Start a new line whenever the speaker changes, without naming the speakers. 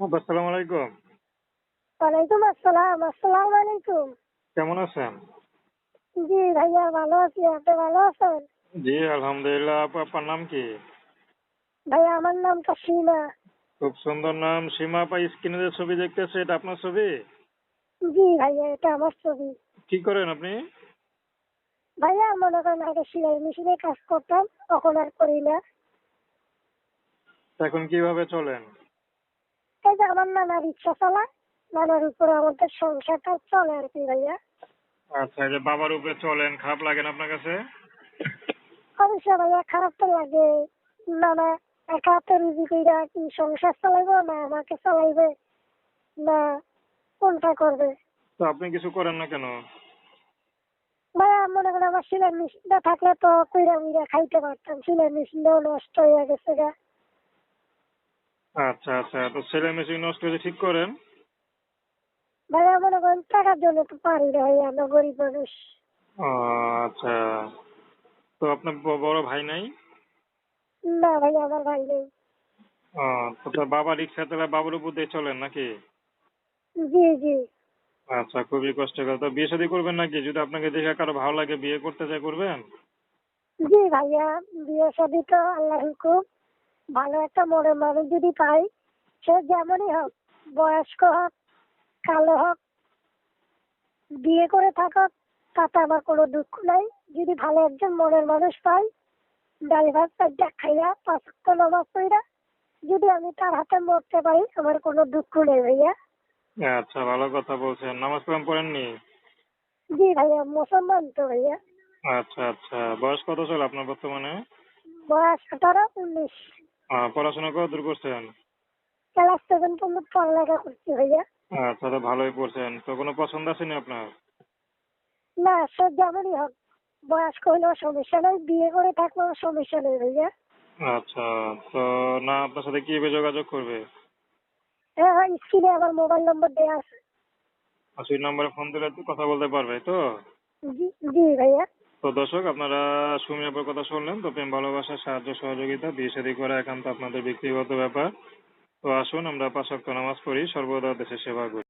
আসসালামু আলাইকুম।
ওয়ালাইকুম আসসালাম আসসালামু আলাইকুম।
কেমন আছেন?
জি ভাইয়া ভালো আছি। আপনি ভালো আছেন?
জি আলহামদুলিল্লাহ। আপনার নাম কি?
ভাইয়া আমার নাম সীমা।
খুব সুন্দর নাম। সীমা আপা স্ক্রিনে যে ছবি দেখতেছে এটা আপনার ছবি?
জি ভাইয়া এটা আমার ছবি।
কি করেন আপনি?
ভাইয়া মনে করেন আগে সেলাই মেশিনে কাজ করতাম তখন আর করি না।
এখন কীভাবে চলেন?
এই যে আমার নানা রিক্সা চালায় নানার উপরে আমাদের সংসারটা চলে আর কি ভাইয়া।
আচ্ছা এই যে বাবার উপরে চলেন খারাপ লাগে না আপনার কাছে?
অবশ্য ভাইয়া খারাপ তো লাগে। নানা একা হাতে রুজি কইরা কি সংসার চালাইবো না আমাকে চালাইবে না কোনটা করবে?
তো আপনি কিছু করেন না কেন?
ভাইয়া মনে করেন আমার সেলাই মেশিনটা থাকলে তো কইরা মুইরা খাইতে পারতাম সেলাই মেশিনটাও নষ্ট হয়ে গেছে গা।
আচ্ছা আচ্ছা। তো ছেলে মেশিন নষ্ট হয়েছে ঠিক করেন?
ভাইয়া মনে করেন টাকার জন্য তো পারি না ভাইয়া আমরা গরিব মানুষ।
ও, আচ্ছা। তো আপনার বড় ভাই নাই?
না ভাইয়া আমার ভাই নেই।
ও, তো তোর বাবা রিক্সা চালায় বাবার উপর দিয়ে চলেন নাকি?
জি জি।
আচ্ছা খুবই কষ্টকর তো বিয়ে শাদী করবেন নাকি? যদি আপনাকে দেখে কারও ভালো লাগে বিয়ে করতে চাই করবেন?
জি ভাইয়া বিয়ে শাদী তো আল্লাহ হুকুম। ভালো একটা মনের মানুষ যদি পাই সে যেমনই হোক বয়স্ক হোক কালো হোক বিয়ে করে থাকুক তাতে আমার কোনো দুঃখ নাই। যদি ভালো একজন মনের মানুষ পাই ডাল ভাত চারটা খাইয়া পাঁচ ওয়াক্ত নামাজ পড়া যদি আমি তার হাতে মরতে পারি আমার কোনো দুঃখ নেই ভাইয়া।
আচ্ছা ভালো কথা বলছেন। নামাজ কালাম পড়েননি?
জি ভাইয়া মুসলমান তো ভাইয়া।
আচ্ছা আচ্ছা। বয়স কত চলে আপনার বর্তমানে?
বয়স আঠারো উনিশ।
পড়াশোনা কত দূর করছেন?
ক্লাস সেভেন পর্যন্ত পড়ালেখা করছি ভাইয়া।
আচ্ছা তো ভালোই পড়ছেন। তো কোনো পছন্দ আসেনি আপনার?
না সে যেমনই হোক। বয়স্ক হলেও সমস্যা নেই বিয়ে করে থাকলেও সমস্যা নেই ভাইয়া।
আচ্ছা তো না আপনার সাথে কীভাবে যোগাযোগ করবে?
হ্যাঁ হ্যাঁ স্ক্রিনে আমার মোবাইল নম্বর দেওয়া আছে।
সেই নম্বরে ফোন দিলে তো কথা বলতে পারবে তো?
জি জি ভাইয়া।
তো দর্শক, আপনারা সুমিয়াপুর কথা শুনলেন, তো প্রেম ভালোবাসা, সাহায্য, সহযোগিতা, বিয়ে শাদী করা একান্ত আপনাদের ব্যক্তিগত ব্যাপার। তো আসুন, আমরা পাঁচ নামাজ পড়ি, সর্বদা দেশের সেবা করি।